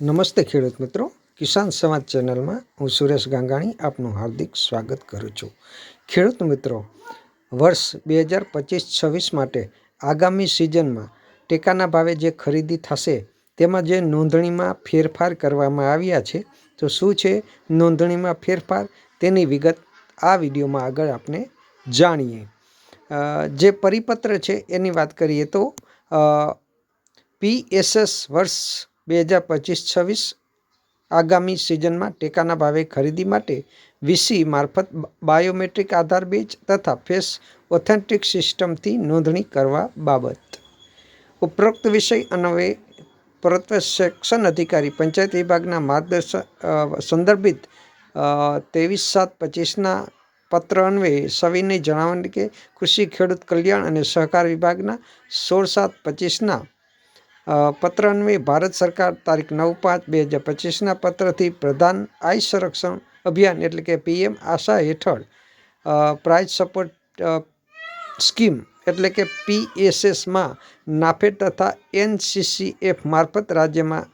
નમસ્તે ખેડૂત મિત્રો. કિસાન સમાજ ચેનલમાં હું સુરેશ ગાંગાણી આપનું હાર્દિક સ્વાગત કરું છું. ખેડૂત મિત્રો, વર્ષ બે હજાર પચીસ છવ્વીસ માટે આગામી સિઝનમાં ટેકાના ભાવે જે ખરીદી થશે તેમાં જે નોંધણીમાં ફેરફાર કરવામાં આવ્યા છે, તો શું છે નોંધણીમાં ફેરફાર? તેની વિગત આ વિડીયોમાં આગળ આપણે જાણીએ. જે પરિપત્ર છે એની વાત કરીએ તો પીએસએસ વર્ષ બે હજાર પચીસ છવ્વીસ આગામી સિઝનમાં ટેકાના ભાવે ખરીદી માટે વીસી મારફત બાયોમેટ્રિક આધાર બેચ તથા ફેસ ઓથેન્ટિક સિસ્ટમથી નોંધણી કરવા બાબત. ઉપરોક્ત વિષય અન્વયે પરત્વ સેક્શન અધિકારી પંચાયત વિભાગના માર્ગદર્શન સંદર્ભિત ત્રેવીસ સાત પચીસના પત્ર અન્વયે સવિને જણાવ્યું કે કૃષિ ખેડૂત કલ્યાણ અને સહકાર વિભાગના સોળ સાત પચીસના અ, પત્ર અન્વયે ભારત સરકાર તારીખ નવ પાંચ બે હજાર પચીસના પત્રથી પ્રધાન આઈ સંરક્ષણ અભિયાન એટલે કે પીએમ આશા હેઠળ પ્રાઇઝ સપોર્ટ સ્કીમ એટલે કે પીએસએસમાં નાફેડ તથા એનસીસીએફ મારફત રાજ્યમાં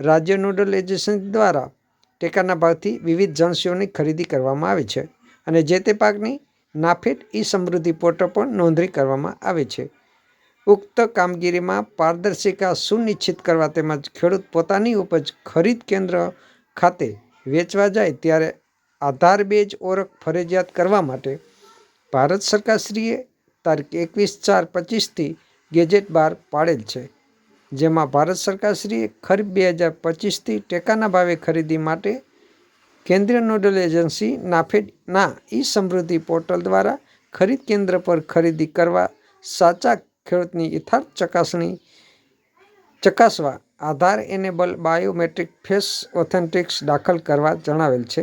રાજ્ય નોડલ એજન્સી દ્વારા ટેકાના ભાવથી વિવિધ જણસીઓની ખરીદી કરવામાં આવે છે અને જે તે પાકની નાફેડ ઈ સમૃદ્ધિ પોર્ટલ પર નોંધણી કરવામાં આવે છે. ઉક્ત કામગીરીમાં પારદર્શિકા સુનિશ્ચિત કરવા તેમજ ખેડૂત પોતાની ઉપજ ખરીદ કેન્દ્ર ખાતે વેચવા જાય ત્યારે આધાર બેજ ઓળખ ફરજિયાત કરવા માટે ભારત સરકારશ્રીએ તારીખ એકવીસ ચાર પચીસથી ગેજેટ બહાર પાડેલ છે, જેમાં ભારત સરકારશ્રીએ ખરીફ બે હજાર પચીસથી ટેકાના ભાવે ખરીદી માટે કેન્દ્રીય નોડલ એજન્સી નાફેડના ઈ સમૃદ્ધિ પોર્ટલ દ્વારા ખરીદ કેન્દ્ર પર ખરીદી કરવા સાચા ખેડૂતની યથાર્થ ચકાસણી ચકાસવા Aadhaar enable biometric face authentics દાખલ કરવા જણાવેલ છે.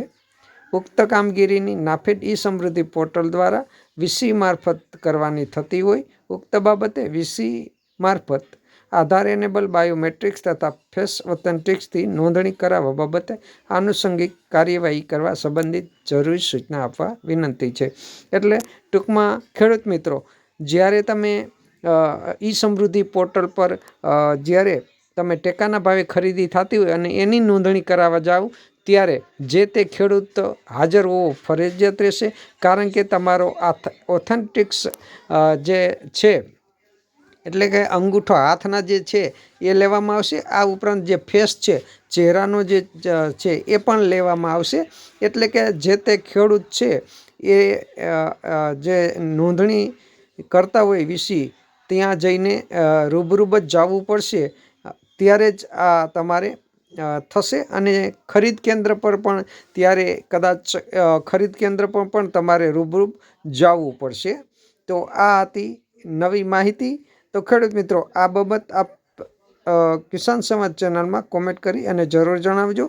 ઉક્ત કામગીરીની નાફેડ ઈ સમૃદ્ધિ પોર્ટલ દ્વારા વીસી મારફત કરવાની થતી હોય, ઉક્ત બાબતે વીસી મારફત આધાર એનેબલ બાયોમેટ્રિક્સ તથા ફેસ ઓથેન્ટિક્સથી નોંધણી કરાવવા બાબતે આનુષંગિક કાર્યવાહી કરવા સંબંધિત જરૂરી સૂચના આપવા વિનંતી છે. એટલે ટૂંકમાં ખેડૂત મિત્રો, જ્યારે તમે ઈ સમૃદ્ધિ પોર્ટલ પર જ્યારે તમે ટેકાના ભાવે ખરીદી થતી હોય અને એની નોંધણી કરાવવા જાઓ, ત્યારે જે તે ખેડૂત હાજર હોવો ફરજિયાત રહેશે. કારણ કે તમારો ઓથેન્ટિક્સ જે છે, એટલે કે અંગૂઠો હાથના જે છે, એ લેવામાં આવશે. આ ઉપરાંત જે ફેસ છે, ચહેરાનો જે છે, એ પણ લેવામાં આવશે. એટલે કે જે તે ખેડૂત છે, એ જે નોંધણી કરતા હોય વીસી ત્યાં જઈને રૂબરૂબ જ જવું પડશે, ત્યારે જ આ તમારે થશે અને ખરીદ કેન્દ્ર પર પણ ત્યારે કદાચ ખરીદ કેન્દ્ર પર પણ તમારે રૂબરૂબ જવું પડશે. તો આ હતી નવી માહિતી. તો ખેડૂત મિત્રો, આ બાબત આપ કિસાન સમાજ ચેનલમાં કોમેન્ટ કરી અને જરૂર જણાવજો.